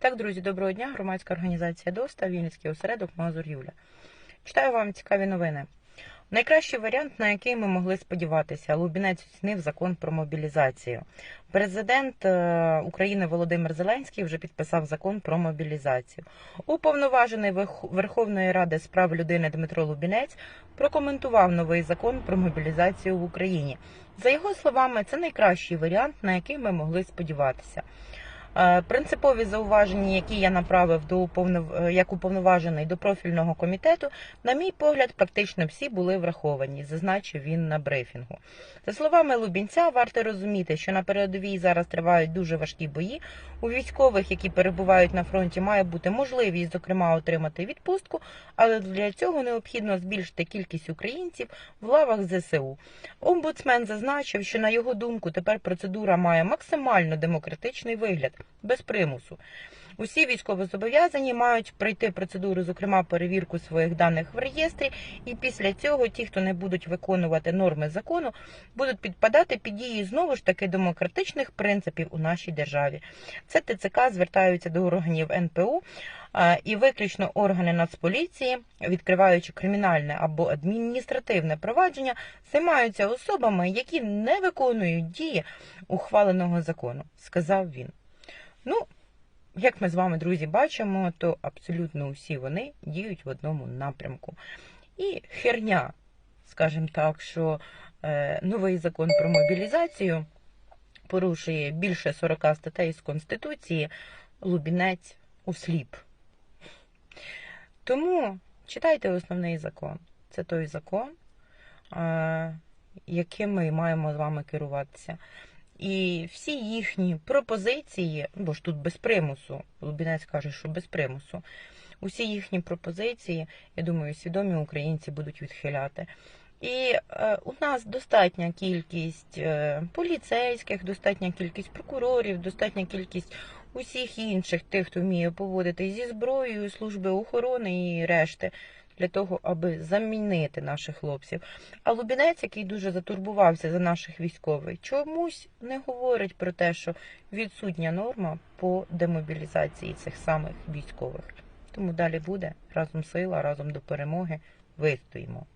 Так, друзі, доброго дня. Громадська організація ДОСТА, Вінницький осередок Мазур Юля. Читаю вам цікаві новини. Найкращий варіант, на який ми могли сподіватися, Лубінець оцінив закон про мобілізацію. Президент е, України Володимир Зеленський вже підписав закон про мобілізацію. Уповноважений Верховної Ради з прав людини Дмитро Лубінець прокоментував новий закон про мобілізацію в Україні. За його словами, це найкращий варіант, на який ми могли сподіватися. Е, Принципові зауваження, які я направив до е, як уповноважений до профільного комітету, на мій погляд, практично всі були враховані, зазначив він на брифінгу. За словами Лубінця, варто розуміти, що на передовій зараз тривають дуже важкі бої. У військових, які перебувають на фронті, має бути можливість, зокрема, отримати відпустку, але для цього необхідно збільшити кількість українців в лавах ЗСУ. Омбудсмен зазначив, що на його думку тепер процедура має максимально демократичний вигляд, без примусу. Усі військовозобов'язані мають пройти процедуру, зокрема перевірку своїх даних в реєстрі, і після цього ті, хто не будуть виконувати норми закону, будуть підпадати під дії знову ж таки демократичних принципів у нашій державі. Це ТЦК звертаються до органів НПУ і виключно органи Нацполіції, відкриваючи кримінальне або адміністративне провадження, займаються особами, які не виконують дії ухваленого закону, сказав він. Ну, як ми з вами, друзі, бачимо, то абсолютно усі вони діють в одному напрямку. І херня, скажімо так, що е, новий закон про мобілізацію порушує більше 40 статей з Конституції, Лубінець усліп. Тому читайте основний закон. Це той закон, е, яким ми маємо з вами керуватися. І всі їхні пропозиції, бо ж тут без примусу, Лубінець каже, що без примусу, усі їхні пропозиції, я думаю, свідомі українці будуть відхиляти. І е, у нас достатня кількість е, поліцейських, достатня кількість прокурорів, достатня кількість усіх інших тих, хто вміє поводити зі зброєю, служби охорони і решти, для того, аби замінити наших хлопців. А Лубінець, який дуже затурбувався за наших військових, чомусь не говорить про те, що відсутня норма по демобілізації цих самих військових. Тому далі буде разом сила, разом до перемоги. Вистоїмо.